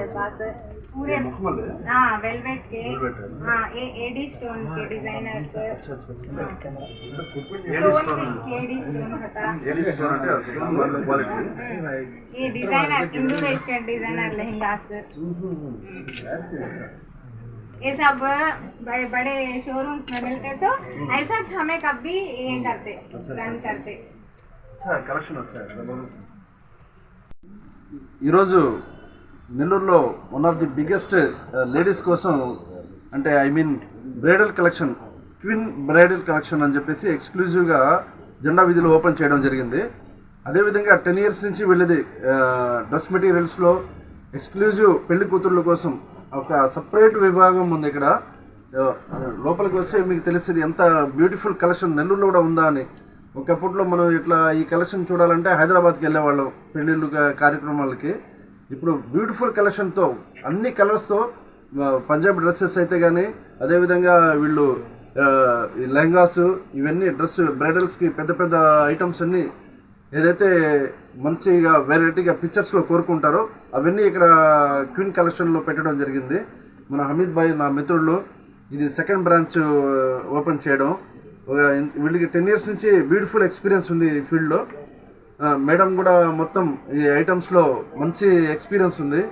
हमारे पास पूरे मखमल है हाँ वेलवेट के Velvet है ना? हाँ ए एडी स्टोन के डिजाइनर्स अच्छा अच्छा स्टोन के एडी स्टोन होता ఏడి స్టోన్ అంటే ఆ స్టోన్ వాళ్ళ క్వాలిటీ ये designer Indo western designer lehengas ये सब बड़े बड़े शोरूम्स में मिलते तो ऐसा हमें कभी ये करते रन करते కలెక్షన్ వచ్చాయి ఈరోజు నెల్లూరులో one of the biggest ladies కోసం అంటే I mean bridal collection queen bridal collection అని చెప్పేసి ఎక్స్క్లూజివ్గా జెండా విధులు ఓపెన్ చేయడం జరిగింది. అదేవిధంగా టెన్ ఇయర్స్ నుంచి వెళ్ళేది డ్రెస్ మెటీరియల్స్లో ఎక్స్క్లూజివ్ పెళ్ళి కూతుర్ల కోసం ఒక సపరేట్ విభాగం ఉంది ఇక్కడ. Uh, లోపలికి వస్తే మీకు తెలిసేది ఎంత బ్యూటిఫుల్ కలెక్షన్ నెల్లూరులో కూడా ఉందా అని. ఒకప్పట్లో మనం ఇట్లా ఈ కలెక్షన్ చూడాలంటే హైదరాబాద్కి వెళ్ళేవాళ్ళం పెళ్ళిళ్ళు కార్యక్రమాలకి. ఇప్పుడు బ్యూటిఫుల్ కలెక్షన్తో అన్ని కలర్స్తో పంజాబ్ డ్రెస్సెస్ అయితే కానీ అదేవిధంగా వీళ్ళు ఈ లెహంగాస్ ఇవన్నీ డ్రెస్ బ్రైడల్స్కి పెద్ద పెద్ద ఐటమ్స్ అన్నీ ఏదైతే మంచిగా వెరైటీగా పిక్చర్స్లో కోరుకుంటారో అవన్నీ ఇక్కడ క్వీన్ కలెక్షన్లో పెట్టడం జరిగింది. మన హమీద్ భాయ్ నా మిత్రులు ఇది సెకండ్ బ్రాంచ్ ఓపెన్ చేయడం. వీళ్ళకి టెన్ ఇయర్స్ నుంచి బ్యూటిఫుల్ ఎక్స్పీరియన్స్ ఉంది ఈ ఫీల్డ్లో మేడం కూడా మొత్తం ఈ ఐటమ్స్లో మంచి ఎక్స్పీరియన్స్ ఉంది.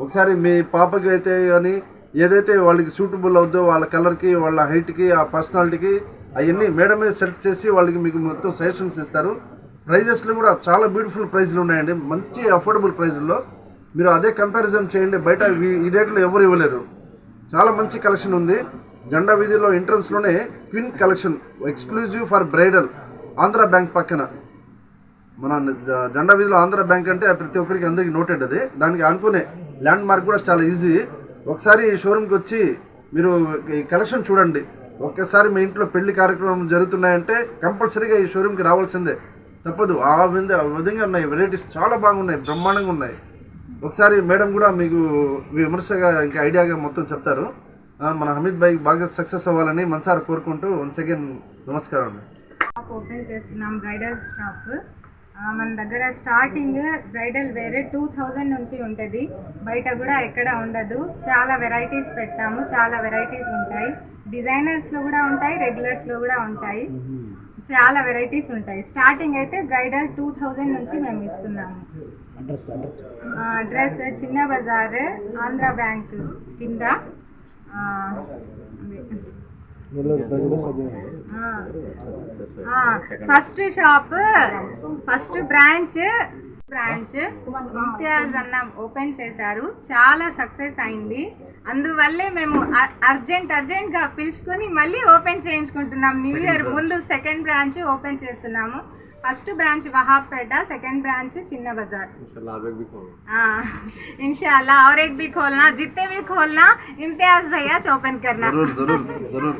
ఒకసారి మీ పాపకి అయితే కానీ ఏదైతే వాళ్ళకి సూటబుల్ అవుద్దో వాళ్ళ కలర్కి వాళ్ళ హైట్కి ఆ పర్సనాలిటీకి అవన్నీ మేడమే సెలెక్ట్ చేసి వాళ్ళకి మీకు మొత్తం సజెషన్స్ ఇస్తారు. ప్రైజెస్లో కూడా చాలా బ్యూటిఫుల్ ప్రైజ్లు ఉన్నాయండి. మంచి అఫోర్డబుల్ ప్రైజ్లో మీరు అదే కంపారిజన్ చేయండి. బయట ఈ- డేట్లో రేట్లో ఎవరు ఇవ్వలేరు. చాలా మంచి కలెక్షన్ ఉంది. జెండా వీధిలో ఎంట్రన్స్లోనే queen collection exclusive for bridal Andhra bank పక్కన. మన జెండా వీధిలో ఆంధ్ర బ్యాంక్ అంటే ప్రతి ఒక్కరికి అందరికీ నోటెడ్ అది దానికి అనుకునే ల్యాండ్ మార్క్ కూడా చాలా ఈజీ ఒకసారి ఈ షోరూమ్కి వచ్చి మీరు ఈ కలెక్షన్ చూడండి. ఒక్కసారి మీ ఇంట్లో పెళ్ళి కార్యక్రమం జరుగుతున్నాయంటే కంపల్సరీగా ఈ షోరూమ్కి రావాల్సిందే. తప్పదు. ఆ విధంగా ఆ విధంగా ఉన్నాయి. వెరైటీస్ చాలా బాగున్నాయి. బ్రహ్మాండంగా ఉన్నాయి. ఒకసారి మేడం కూడా మీకు విమర్శగా ఇంకా ఐడియాగా మొత్తం చెప్తారు. మన హమీద్ భాయ్ బాగా సక్సెస్ అవ్వాలని మనసారి కోరుకుంటూ వన్స్ అగైన్ నమస్కారం అండి. ఓపెన్ చేస్తున్నాం. బ్రైడల్ షాప్ మన దగ్గర స్టార్టింగ్ బ్రైడల్ వేరే టూ థౌజండ్ నుంచి ఉంటుంది. బయట కూడా ఎక్కడ ఉండదు. చాలా వెరైటీస్ పెడతాము. చాలా వెరైటీస్ ఉంటాయి. డిజైనర్స్లో కూడా ఉంటాయి రెగ్యులర్స్లో కూడా ఉంటాయి. చాలా వెరైటీస్ ఉంటాయి. స్టార్టింగ్ అయితే బ్రైడల్ టూ థౌజండ్ నుంచి మేము ఇస్తున్నాము. అడ్రస్ చిన్న బజార్ ఆంధ్ర బ్యాంక్ కింద. First shop first branch branch Imtiaz అన్న ఓపెన్ చేశారు చాలా సక్సెస్ అయింది అందువల్లే మేము అ- అర్జెంట్ అర్జెంట్ గా పిలుచుకొని మళ్ళీ ఓపెన్ చేయించుకుంటున్నాం న్యూ ఇయర్ ముందు సెకండ్ బ్రాంచ్ ఓపెన్ చేస్తున్నాము first branch Wahabpet second branch Chinna Bazar हाँ इंशाल्लाह और एक भी खोलना जितने भी खोलना इम्तियाज भैया ओपन करना జరూర్ జరూర్ జరూర్